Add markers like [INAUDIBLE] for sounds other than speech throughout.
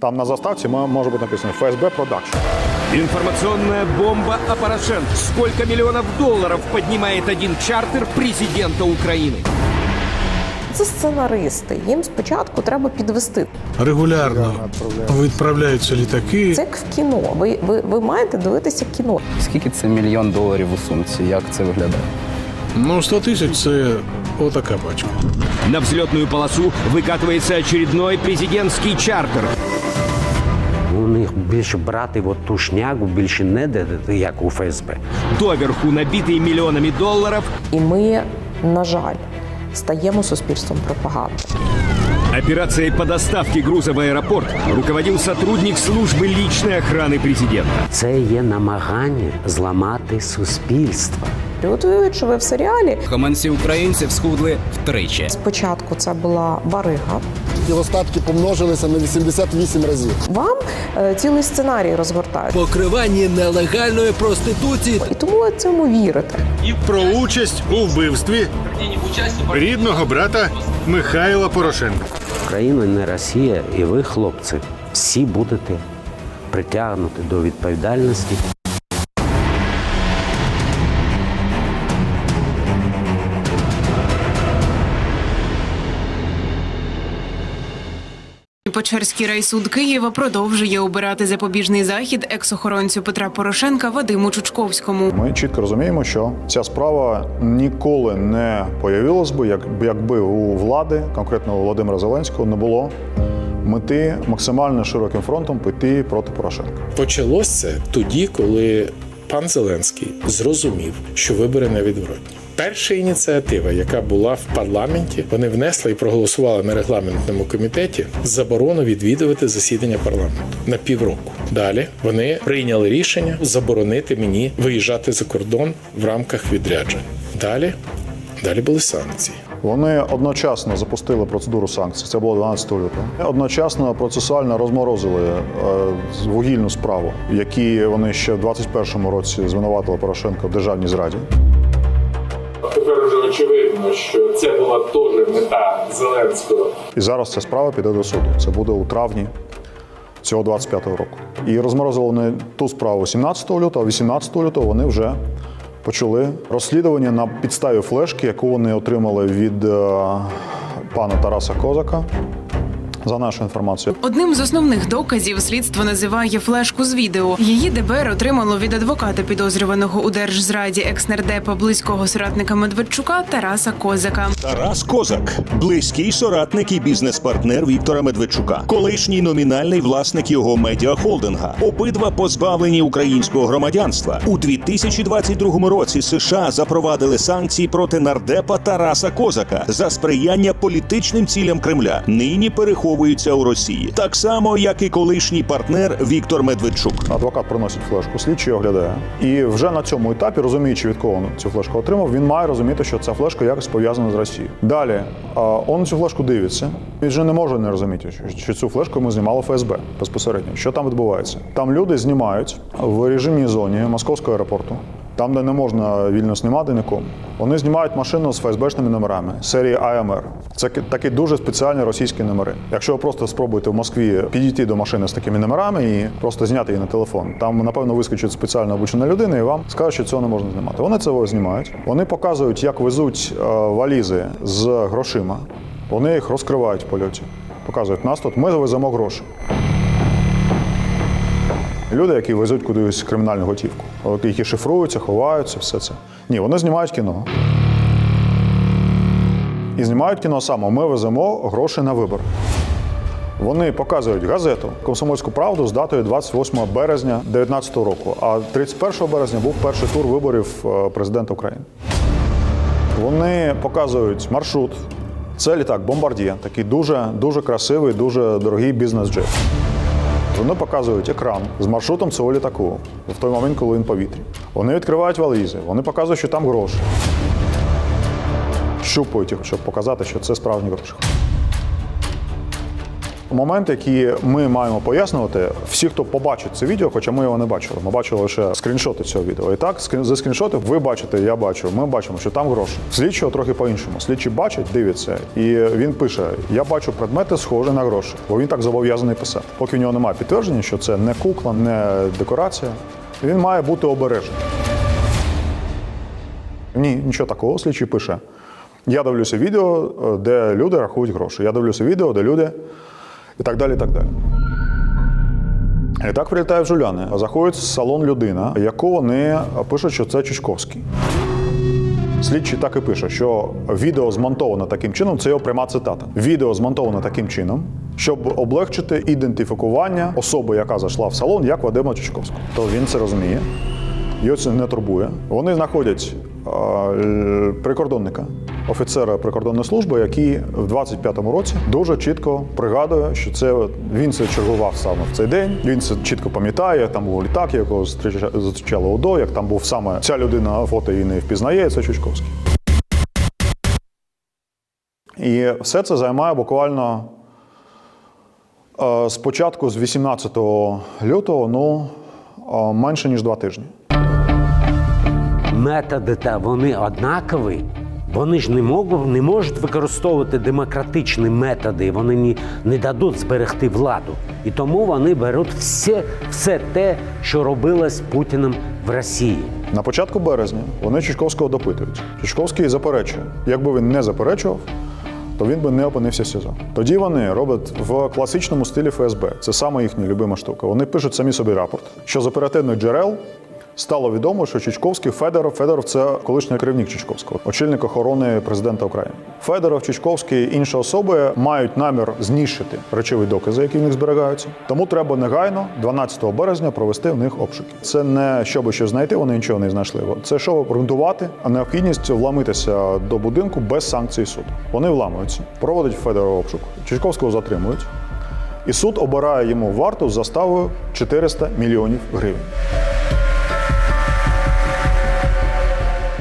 Там на заставці мо- може бути написано ФСБ Продакшн. Информационная бомба о Порошенко. Сколько миллионов долларов поднимает один чартер президента Украины? Це сценаристи. Їм спочатку треба підвести. Регулярно відправляються літаки. Це як в кіно. Ви, ви, ви маєте дивитися кіно. Скільки це мільйон доларів у сумці? Як це виглядає? Ну, 100 тисяч це отака пачка. На взлетную полосу выкатывается очередной президентский чартер. У них більше брати от ту шнягу більше не де, як у ФСБ. Доверху набитый миллионами долларов. І ми, на жаль, стаємо суспільством пропаганди. Операцией по доставке груза в аэропорт руководил сотрудник службы личной охраны президента. Це є намагання зламати суспільство. І от уявіть, що ви в серіалі Гаманці українців схудли втричі. спочатку це була барига. І остатки помножилися на 88 разів. Вам е, цілий сценарій розгортають. Покривання нелегальної проституції. І тому ви цьому вірите. Про участь у вбивстві рідного брата Михайла Порошенка. Україна не Росія, і ви, хлопці, всі будете притягнуті до відповідальності. Печерський райсуд Києва продовжує обирати запобіжний захід екс-охоронцю Петра Порошенка Вадиму Чучковському. Ми чітко розуміємо, що ця справа ніколи не появилась би, як, якби у влади, конкретно у Володимира Зеленського, не було мети максимально широким фронтом піти проти Порошенка. Почалося тоді, коли пан Зеленський зрозумів, що вибори невідворотні. Перша ініціатива, яка була в парламенті, вони внесли і проголосували на регламентному комітеті заборону відвідувати засідання парламенту на півроку. Далі вони прийняли рішення заборонити мені виїжджати за кордон в рамках відряджень. Далі, далі були санкції. Вони одночасно запустили процедуру санкцій. Це було 12 лютого. Одночасно процесуально розморозили е, вугільну справу, в якій вони ще в 21-му році звинуватили Порошенка в державній зраді. Тепер вже очевидно, що це була теж мета Зеленського І зараз ця справа піде до суду. Це буде у травні цього 25-го року. І розморозили вони ту справу 17 лютого, а 18 лютого вони вже почали розслідування на підставі флешки, яку вони отримали від е, пана Тараса Козака. За нашу інформацію, Одним з основних доказів слідство називає флешку з відео. Її ДБР отримало від адвоката підозрюваного у держзраді екснардепа близького соратника Медведчука Тараса Козака. Тарас Козак, близький соратник і бізнес-партнер Віктора Медведчука, колишній номінальний власник його медіахолдинга. Обидва позбавлені українського громадянства. У 2022 році США запровадили санкції проти нардепа Тараса Козака за сприяння політичним цілям Кремля. Нині переховуються у Росії, так само як і колишній партнер Віктор Медведчук. адвокат приносить флешку, слідчий оглядає. І вже на цьому етапі, розуміючи, від кого він цю флешку отримав, він має розуміти, що ця флешка якось пов'язана з Росією. Далі он цю флешку дивиться. Він вже не може не розуміти, що- цю флешку йому знімало ФСБ безпосередньо. Що там відбувається? Там люди знімають в режимній зоні московського аеропорту. Там, де не можна вільно знімати нікому, вони знімають машину з ФСБшними номерами серії АМР. Це такі дуже спеціальні російські номери. Якщо ви просто спробуєте в Москві підійти до машини з такими номерами і просто зняти її на телефон, там напевно вискочить спеціально обучена людина і вам скаже, що цього не можна знімати. Вони це знімають. Вони показують, як везуть е, валізи з грошима. Вони їх розкривають в польоті. Показують нас тут. Ми веземо гроші. Люди, які везуть кудись кримінальну готівку, які шифруються, ховаються, все це. Ні, вони знімають кіно. І знімають кіно саме. Ми веземо гроші на вибори. Вони показують газету Комсомольську правду з датою 28 березня 2019 року. А 31 березня був перший тур виборів е, президента України. Вони показують маршрут. Це літак Бомбардія, такий дуже дуже красивий, дуже дорогий бізнес-джет. Вони показують екран з маршрутом цього літаку в той момент, коли він в повітрі. Вони відкривають валізи, вони показують, що там гроші. Щупують їх, щоб показати, що це справжні гроші. Момент, який ми маємо пояснювати, всі, хто побачить це відео, хоча ми його не бачили. Ми бачили лише скріншоти цього відео. І так, за скріншоти ви бачите, я бачу, ми бачимо, що там гроші. Слідчого трохи по-іншому. Слідчий бачить, дивиться, і він пише: Я бачу предмети, схожі на гроші, бо він так зобов'язаний писати. Поки в нього немає підтвердження, що це не кукла, не декорація. Він має бути обережним. Ні, нічого такого. Слідчий пише. Я дивлюся відео, де люди рахують гроші. Я дивлюся відео, де люди і так далі. І так далі. І так прилітає в Жуляни. Заходить в салон людина, яку вони пишуть, що це Чучковський. Слідчий так і пише, що відео змонтовано таким чином, це його пряма цитата. Відео змонтовано таким чином, щоб облегчити ідентифікування особи, яка зайшла в салон, як Вадима Чучковського. То він це розуміє. Його це не турбує. Вони знаходять прикордонника, офіцера прикордонної служби, який в 25-му році дуже чітко пригадує, що це він це чергував саме в цей день. Він це чітко пам'ятає, як там був літак, якого зустріча- зустрічали УДО, як там був саме ця людина на фото її не впізнає, це Чучковський. І все це займає буквально е, спочатку з 18 лютого, ну е, менше ніж два тижні. Методи та вони однакові. Вони ж не можуть, не можуть використовувати демократичні методи, вони не, не дадуть зберегти владу. І тому вони беруть все, все те, що робилось Путіним в Росії. На початку березня вони Чучковського допитують. Чучковський заперечує. Якби він не заперечував, то він би не опинився в СІЗО. Тоді вони роблять в класичному стилі ФСБ. Це саме їхня любима штука. Вони пишуть самі собі рапорт, що з оперативних джерел стало відомо, що Чучковський Федоров, Федоров це колишній керівник Чучковського, очільник охорони президента України. Федоров, Чучковський і інші особи мають намір знищити речові докази, які в них зберігаються. Тому треба негайно, 12 березня, провести в них обшуки. Це не щоб щось знайти, вони нічого не знайшли. Це щоб обґрунтувати необхідність вломитися до будинку без санкцій суду. Вони вламуються, проводять Федоров обшук. Чучковського затримують. І суд обирає йому варту з заставою 400 мільйонів гривень.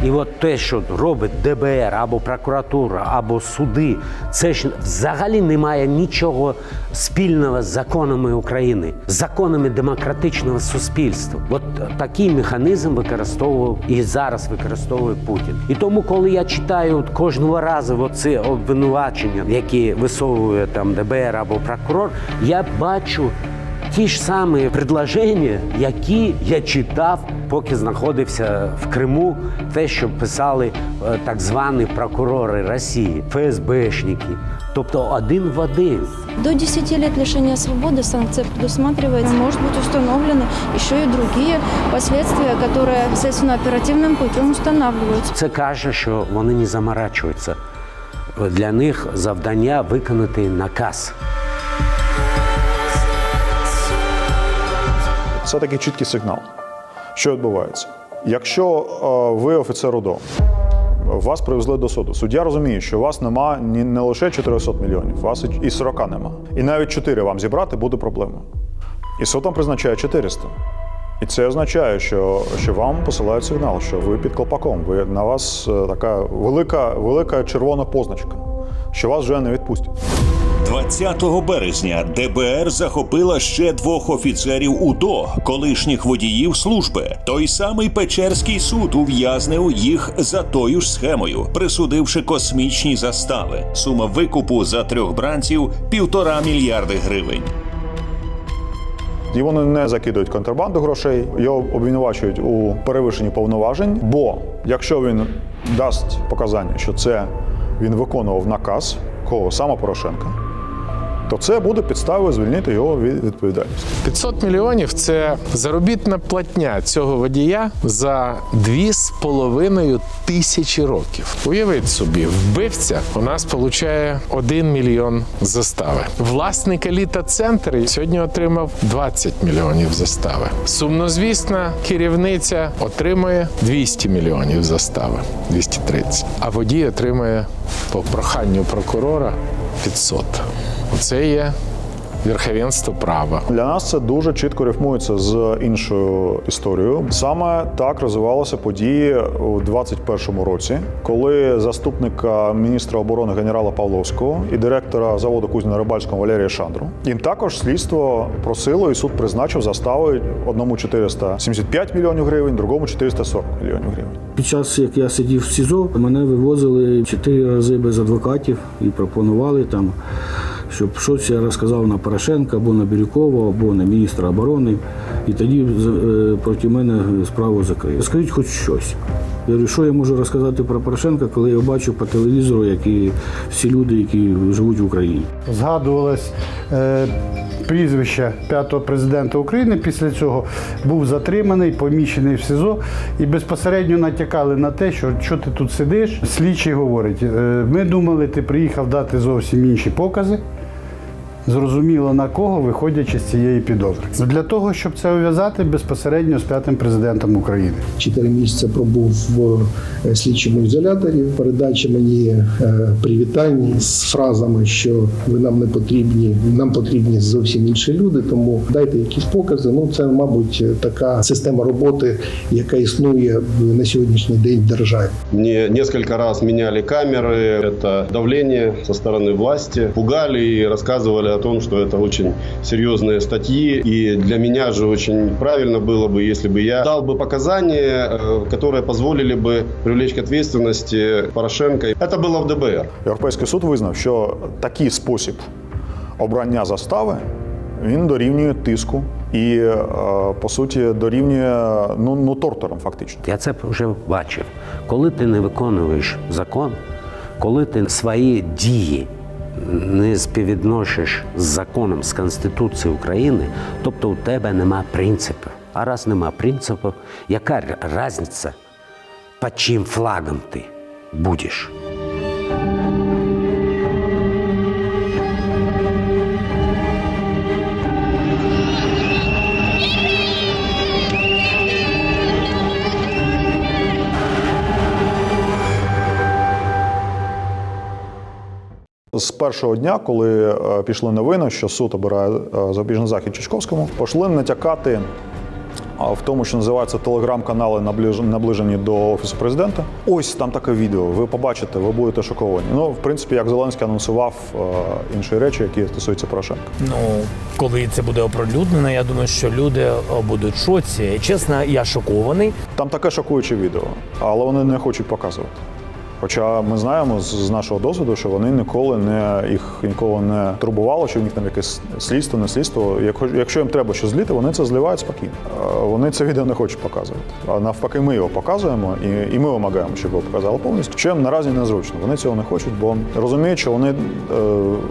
І от те, що робить ДБР або прокуратура, або суди, це ж взагалі не має нічого спільного з законами України, з законами демократичного суспільства. От такий механізм використовував і зараз використовує Путін. І тому, коли я читаю от кожного разу оці обвинувачення, які висовує там ДБР або прокурор, я бачу ті ж самі предложення, які я читав, поки знаходився в Криму, те, що писали е, так звані прокурори Росії, ФСБшники. Тобто один в один. До 10 лет лишения свободы санкция предусматривается. Может быть установлены еще и другие последствия, которые следственно-оперативным путем устанавливаются. Це каже, що вони не заморачуються. Для них завдання виконати наказ. Це такий чіткий сигнал. Що відбувається? Якщо е, ви офіцер УДО, вас привезли до суду. Суддя розуміє, що у вас нема ні не лише 400 мільйонів, вас і- і 40 нема. І навіть 4 вам зібрати буде проблемою. І суд вам призначає 400. І це означає, що, що вам посилають сигнал, що ви під колпаком. Ви на вас е, така велика, велика червона позначка, що вас вже не відпустять. 20 березня ДБР захопила ще двох офіцерів УДО, колишніх водіїв служби. Той самий Печерський суд ув'язнив їх за тою ж схемою, присудивши космічні застави. Сума викупу за трьох бранців півтора мільярди гривень. І вони не закидують контрабанду грошей, його обвинувачують у перевищенні повноважень. Бо якщо він дасть показання, що це він виконував наказ кого саме Порошенка, то це буде підставою звільнити його від відповідальності. 500 мільйонів це заробітна платня цього водія за 2,5 тисячі років. Уявіть собі, вбивця у нас получає 1 мільйон застави. Власник еліта центр сьогодні отримав 20 мільйонів застави. Сумнозвісна керівниця отримує 200 мільйонів застави, 230. А водій отримує по проханню прокурора 500. Оце є верховенство права. Для нас це дуже чітко рифмується з іншою історією. Саме так розвивалися події у 21-му році, коли заступника міністра оборони генерала Павловського і директора заводу кузня рибальського Валерія Шандру їм також слідство просило, і суд призначив застави одному 475 мільйонів гривень, другому 440 мільйонів гривень. Під час, як я сидів в СІЗО, мене вивозили чотири рази без адвокатів і пропонували там, щоб щось я розказав на Порошенка або на Бірюкова, або на міністра оборони. І тоді е, проти мене справу закрили. Скажіть хоч щось. Я говорю, що я можу розказати про Порошенка, коли я бачу по телевізору, які всі люди, які живуть в Україні. згадувалось е, прізвище п'ятого президента України. Після цього був затриманий, поміщений в СІЗО і безпосередньо натякали на те, що що ти тут сидиш. Слідчий говорить: е, ми думали, ти приїхав дати зовсім інші покази Зрозуміло на кого, виходячи з цієї підозри. Для того, щоб це ув'язати безпосередньо з п'ятим президентом України. Чотири місяці пробув в е, слідчому ізоляторі. Передача мені е, привітань з фразами, що ви нам не потрібні, нам потрібні зовсім інші люди. Тому дайте якісь покази. Ну це, мабуть, така система роботи, яка існує в- на сьогоднішній день в державі. Мне несколько раз меняли камеры, это давление со стороны власти, пугали и рассказывали о том, что это очень серьезные статьи. И для меня же очень правильно было бы, если бы я дал бы показания, э, которые позволили бы привлечь к ответственности Порошенко. Это было в ДБР. Європейський суд визнав, що такий спосіб обрання застави він дорівнює тиску і, е, по суті, дорівнює ну, ну тортором, фактично. Я це вже бачив. Коли ти не виконуєш закон, коли ти свої дії не співвідносиш з законом, з Конституцією України, тобто у тебе нема принципу. А раз нема принципу, яка різниця, під чим флагом ти будеш? З першого дня, коли е, пішли новини, що суд обирає е, запобіжний захід Чичковському, пішли натякати в тому, що називається телеграм-канали наближ- наближені до офісу президента. Ось там таке відео. Ви побачите, ви будете шоковані. Ну, в принципі, як Зеленський анонсував е, інші речі, які стосуються Порошенка. Ну, коли це буде оприлюднено, я думаю, що люди будуть шоці. Чесно, я шокований. Там таке шокуюче відео, але вони не хочуть показувати. Хоча ми знаємо з, нашого досвіду, що вони ніколи не їх ніколи не турбувало, що в них там якесь слідство, не слідство. Якщо їм треба щось зліти, вони це зливають спокійно. Е, Вони це відео не хочуть показувати. А навпаки, ми його показуємо і, і ми вимагаємо, щоб його показали повністю. Їм наразі незручно. Вони цього не хочуть, бо розуміють, що вони, е,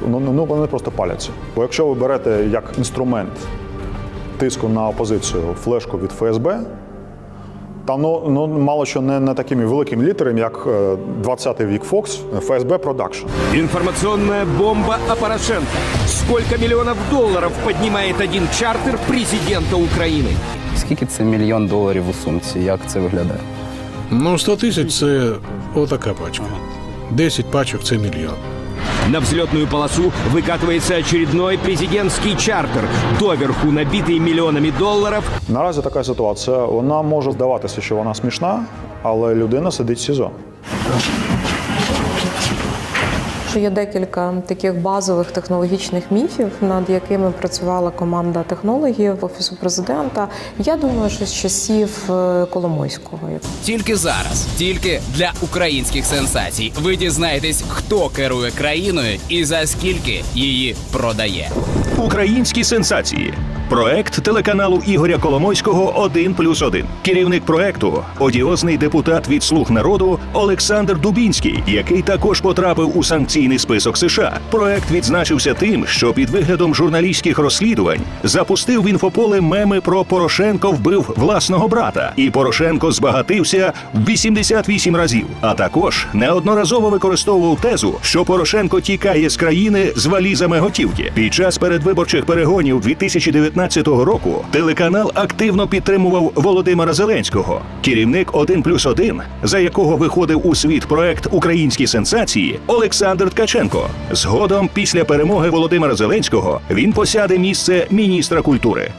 ну, ну, вони просто паляться. Бо якщо ви берете як інструмент тиску на опозицію флешку від ФСБ. Там ну, ну мало що не, не такими великими літерами, як е, 20-й вік Fox, ФСБ Продакшн. Информационная бомба о Порошенко. Сколько миллионов долларов поднимает один чартер президента Украины? Скільки це мільйон доларів у сумці? Як це виглядає? Ну, 100 тисяч це отака пачка. 10 пачок це мільйон. На взлетную полосу выкатывается очередной президентский чартер, доверху набитый миллионами долларов. Наразі така ситуація. Вона може здаватися, що вона смішна, але людина сидить в СІЗО. Що є декілька таких базових технологічних міфів, над якими працювала команда технологів офісу президента. Я думаю, що з часів е, Коломойського. Тільки зараз, тільки для українських сенсацій. Ви дізнаєтесь, хто керує країною і за скільки її продає. Українські сенсації. Проект телеканалу Ігоря Коломойського «1 плюс 1». Керівник проекту одіозний депутат від слуг народу Олександр Дубінський, який також потрапив у санкційний список США. Проект відзначився тим, що під виглядом журналістських розслідувань запустив в інфополе меми про Порошенко вбив власного брата, і Порошенко збагатився в 88 разів. А також неодноразово використовував тезу, що Порошенко тікає з країни з валізами готівки. Під час передвиборчих перегонів 2019 2019 року телеканал активно підтримував Володимира Зеленського, керівник «1 плюс 1», за якого виходив у світ проект Українські сенсації Олександр Ткаченко. Згодом, після перемоги Володимира Зеленського, він посяде місце міністра культури.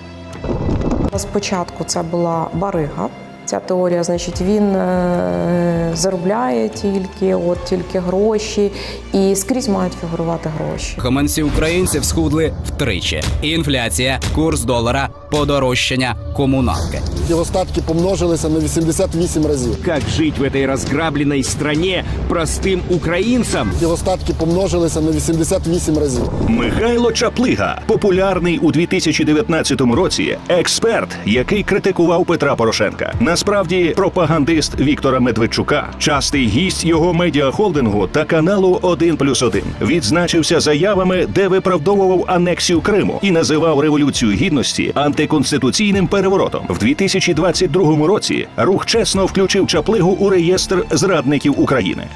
Спочатку це була барига. Ця теорія, значить, він е, заробляє тільки, от тільки гроші, і скрізь мають фігурувати гроші. Гаманці українців схудли втричі. Інфляція, курс долара, подорожчання, комуналки. Його статки помножилися на 88 разів. Как жить в этой разграбленной стране простым украинцам? Його статки помножилися на 88 разів. Михайло Чаплига, популярний у 2019 році експерт, який критикував Петра Порошенка. Насправді пропагандист Віктора Медведчука, частий гість його медіахолдингу та каналу 1 плюс 1. Відзначився заявами, де виправдовував анексію Криму і називав революцію гідності антиконституційним переворотом. В 2022 році рух чесно включив Чаплигу у реєстр зрадників України.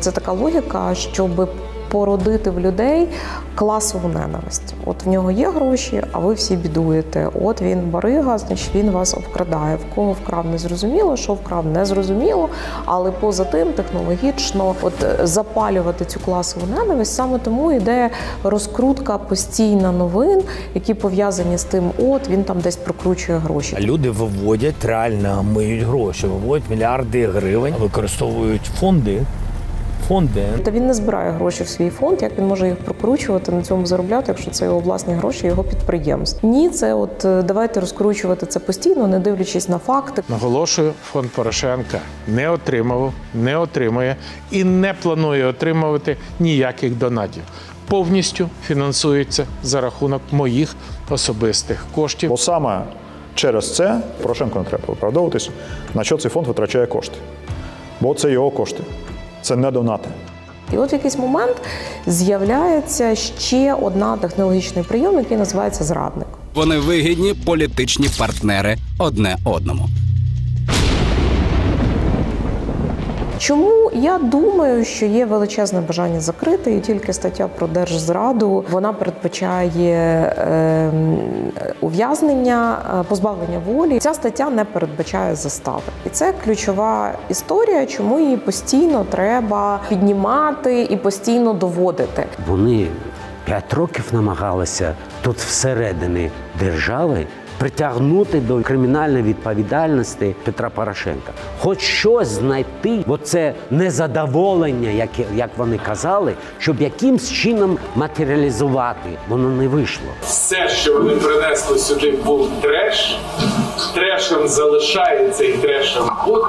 Це така логіка, щоб породити в людей класову ненависть. От в нього є гроші, а ви всі бідуєте. От він барига, значить він вас обкрадає. В кого вкрав не зрозуміло, що вкрав не зрозуміло. Але поза тим технологічно от е, запалювати цю класову ненависть саме тому йде розкрутка постійна новин, які пов'язані з тим, от він там десь прокручує гроші. Люди виводять реально миють гроші, виводять мільярди гривень, використовують фонди. Фонди Та він не збирає гроші в свій фонд. Як він може їх прокручувати на цьому заробляти, якщо це його власні гроші, його підприємств? Ні, це от е, давайте розкручувати це постійно, не дивлячись на факти. Наголошую, фонд Порошенка не отримував, не отримує і не планує отримувати ніяких донатів. Повністю фінансується за рахунок моїх особистих коштів. Бо саме через це Порошенко не треба виправдовуватись, на що цей фонд витрачає кошти. Бо це його кошти, це не донати. І от в якийсь момент з'являється ще одна технологічний прийом, який називається зрадник. Вони вигідні політичні партнери одне одному. Чому я думаю, що є величезне бажання закрити, і тільки стаття про держзраду вона передбачає е, ув'язнення, позбавлення волі. Ця стаття не передбачає застави, і це ключова історія, чому її постійно треба піднімати і постійно доводити. Вони п'ять років намагалися тут всередині держави притягнути до кримінальної відповідальності Петра Порошенка. Хоч щось знайти, бо це незадоволення, як, як вони казали, щоб якимсь чином матеріалізувати. Воно не вийшло. Все, що вони принесли сюди, був треш. Трешем залишається і трешем буде.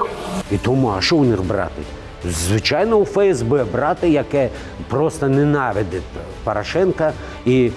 І тому, а що у них брати? Звичайно, у ФСБ брати, яке просто ненавидить Порошенка, і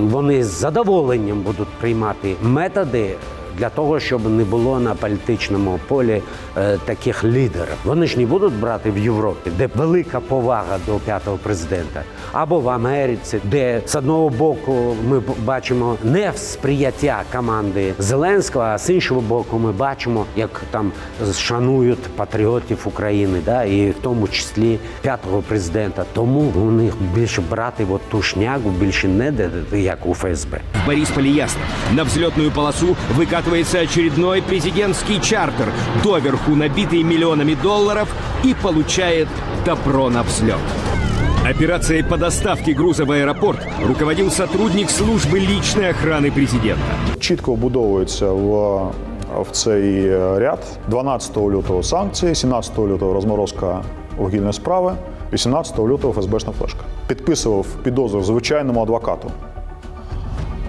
вони з задоволенням будуть приймати методи для того, щоб не було на політичному полі е, таких лідерів. Вони ж не будуть брати в Європі, де велика повага до п'ятого президента, або в Америці, де з одного боку ми бачимо не сприяття команди Зеленського, а з іншого боку, ми бачимо, як там шанують патріотів України, да, і в тому числі п'ятого президента. Тому у них більше брати от ту шнягу більше не де як у ФСБ. В Борисполе ясно. На взлетную полосу выкатывается очередной президентский чартер, доверху набитый миллионами долларов и получает добро на взлет. Операцией по доставке груза в аэропорт руководил сотрудник службы личной охраны президента. Чітко вбудовується в, в цей ряд 12 лютого санкції, 17 лютого розморозка вугільної справи, 18 лютого ФСБшна флешка. Підписував підозру звичайному адвокату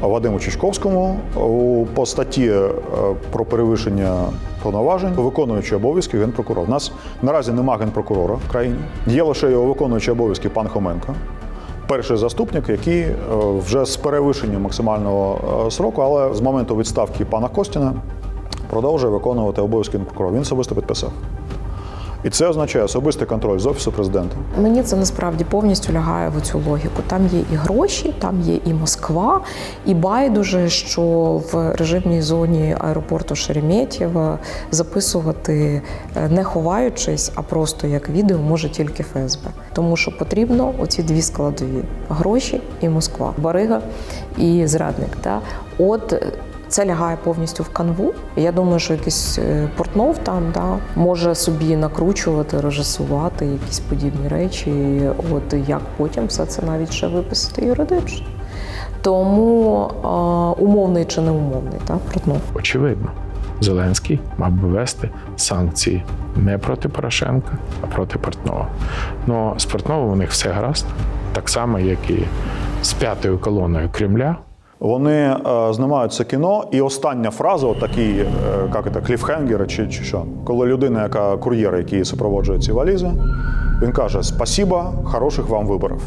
Вадиму Чичковському по статті е, про перевищення повноважень, виконуючи обов'язки генпрокурор. У нас наразі немає генпрокурора в країні. Є лише його виконуючий обов'язки пан Хоменко. Перший заступник, який е, вже з перевищенням максимального е, сроку, але з моменту відставки пана Костіна продовжує виконувати обов'язки генпрокурора. Він особисто підписав. І це означає особистий контроль з офісу президента. Мені це насправді повністю лягає в цю логіку. Там є і гроші, там є і Москва, і байдуже, що в режимній зоні аеропорту Шереметьєва записувати е, не ховаючись, а просто як відео може тільки ФСБ. Тому що потрібно оці дві складові: гроші і Москва, Барига і зрадник. Та от. Це лягає повністю в канву. Я думаю, що якийсь е, портнов там да, може собі накручувати, режисувати якісь подібні речі. От як потім все це навіть ще виписати юридично. Тому е, умовний чи не умовний, так, портнов. Очевидно, Зеленський мав би вести санкції не проти Порошенка, а проти Портнова. Ну з Портновим у них все гаразд, так само, як і з п'ятою колоною Кремля. Вони е, знімають це кіно, і остання фраза, отакі, е, як це, кліфхенгери чи, чи що, коли людина, яка кур'єр, який супроводжує ці валізи, він каже: Спасіба, хороших вам виборів.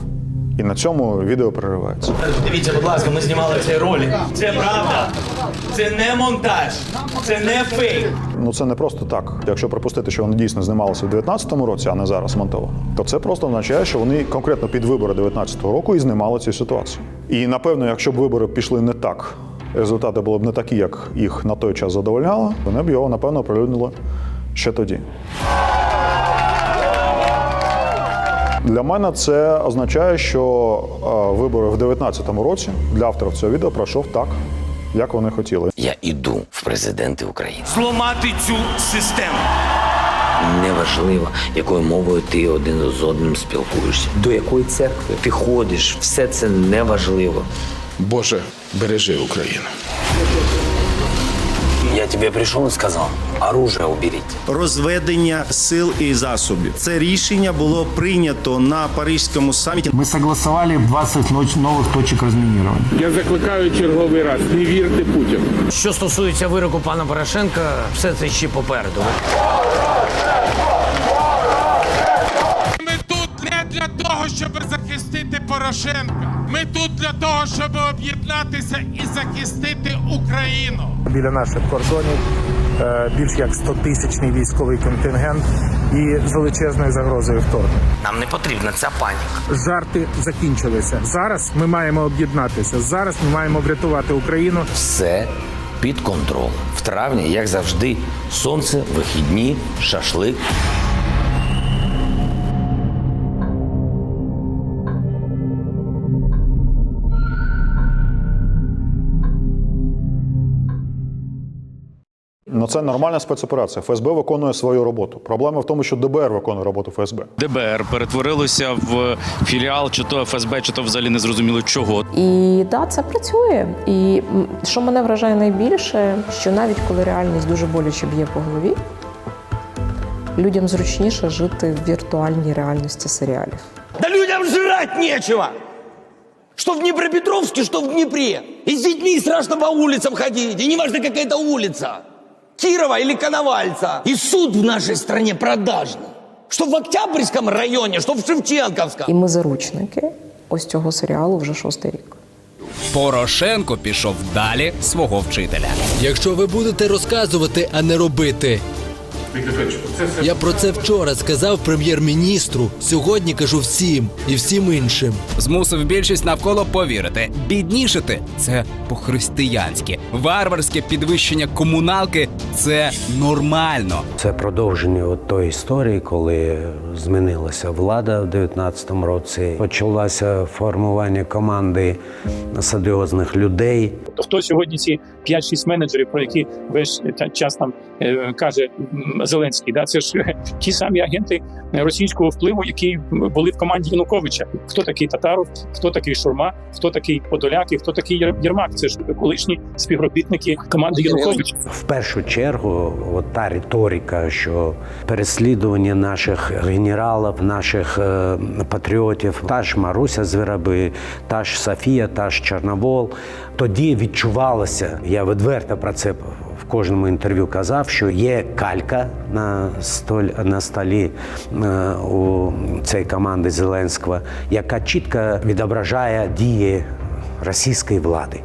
І на цьому відео переривається. Дивіться, будь ласка, ми знімали цей ролик. Це правда. Це не монтаж, це не фейк. Ну це не просто так. Якщо припустити, що вони дійсно знімалися в 2019 році, а не зараз монтовано, то це просто означає, що вони конкретно під вибори 2019 року і знімали цю ситуацію. І напевно, якщо б вибори пішли не так, результати були б не такі, як їх на той час задовольняло, вони б його напевно оприлюднили ще тоді. Для мене це означає, що е, вибори в 2019 році для авторів цього відео пройшов так, як вони хотіли. Я іду в президенти України. Зламати цю систему. Неважливо, якою мовою ти один з одним спілкуєшся, до якої церкви ти ходиш, все це неважливо. Боже, бережи Україну. Я тебе прийшов і сказав, оружие уберіть. розведення сил і засобів. Це рішення було прийнято на Паризькому саміті. Мы согласовали 20 ноч- новых точек разминирования. Я закликаю черговий раз, не вірте Путіну. Що стосується вироку пана Порошенка, все це ще попереду. Ми тут не для того, щоб захистити Порошенка. Ми тут для того, щоб об'єднатися і захистити Україну. Біля наших кордонів е, більш як 100-тисячний військовий контингент і з величезною загрозою вторгнення. Нам не потрібна ця паніка. Жарти закінчилися. Зараз ми маємо об'єднатися. Зараз ми маємо врятувати Україну. Все під контролем. В травні, як завжди, сонце, вихідні, шашлик. Це нормальна спецоперація. ФСБ виконує свою роботу. Проблема в тому, що ДБР виконує роботу ФСБ. ДБР перетворилося в філіал, чи то ФСБ, чи то взагалі не зрозуміло чого. І да, це працює. І що мене вражає найбільше, що навіть коли реальність дуже боляче б'є по голові, людям зручніше жити в віртуальній реальності серіалів. Да людям жрать нечего! Что в Днепропетровске, что в Днепре. И с детьми страшно по улицам ходить. И неважно, какая это улица. Кирова или Коновальца. И суд в нашей стране продажный. Что в Октябрьском районе, что в Шевченковском. І ми заручники ось цього серіалу вже шостий рік. Порошенко пішов далі свого вчителя. Якщо ви будете розказувати, а не робити. Я про це вчора сказав прем'єр-міністру. Сьогодні кажу всім і всім іншим. Змусив більшість навколо повірити. Біднішити це по-християнськи. Варварське підвищення комуналки це нормально. Це продовження от тої історії, коли змінилася влада в 19-му році. Почалося формування команди серйозних людей. То хто сьогодні ці 5-6 менеджерів, про які весь час там е, каже Зеленський, да це ж [LAUGHS] ті самі агенти російського впливу, які були в команді Януковича. Хто такий Татаров, хто такий Шурма, хто такий Подоляк і хто такий Єрмак. Це ж колишні співробітники команди Януковича. В першу чергу, от та риторика, що переслідування наших генералів, наших е, патріотів, та ж Маруся Звіраби, та ж Софія, та ж Чорновол, тоді відчувалося, я відверто про це в кожному інтерв'ю казав, що є калька на столь на столі е, у цієї команди Зеленського, яка чітко відображає дії російської влади.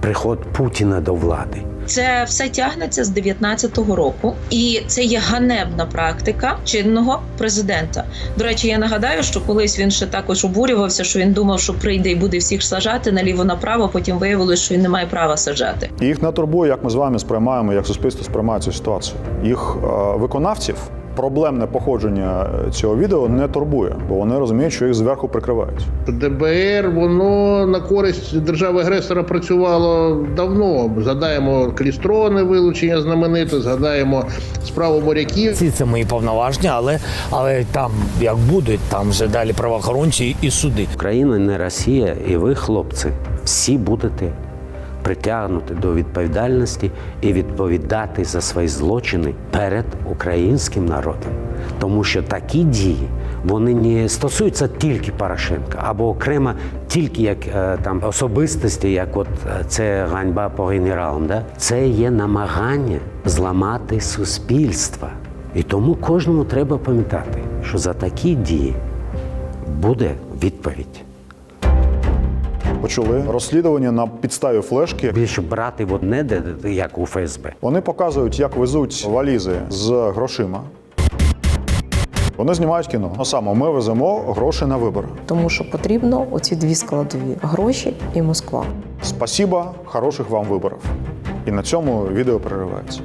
Приход Путіна до влади. Це все тягнеться з 19-го року, і це є ганебна практика чинного президента. До речі, я нагадаю, що колись він ще також обурювався, що він думав, що прийде і буде всіх сажати наліво направо. Потім виявилось, що він не має права саджати. І їх не турбує, як ми з вами сприймаємо, як суспільство сприймає цю ситуацію. Їх е, виконавців проблемне походження е, цього відео не турбує, бо вони розуміють, що їх зверху прикривають. ДБР воно на користь держави-агресора працювало давно. Згадаємо клістрони, вилучення знамените, згадаємо справу моряків. Ці це мої повноваження, але, але там як будуть, там вже далі правоохоронці і суди. Україна не Росія, і ви, хлопці, всі будете притягнути до відповідальності і відповідати за свої злочини перед українським народом. Тому що такі дії вони не стосуються тільки Порошенка або окремо тільки як е, там особистості, як от е, це ганьба по генералам. Да? Це є намагання зламати суспільство. І тому кожному треба пам'ятати, що за такі дії буде відповідь. Почули розслідування на підставі флешки. Більше брати от не де, як у ФСБ. Вони показують, як везуть валізи з грошима. Вони знімають кіно. Ну саме ми веземо гроші на вибори. Тому що потрібно оці дві складові гроші і Москва. Спасіба, хороших вам виборів. І на цьому відео переривається.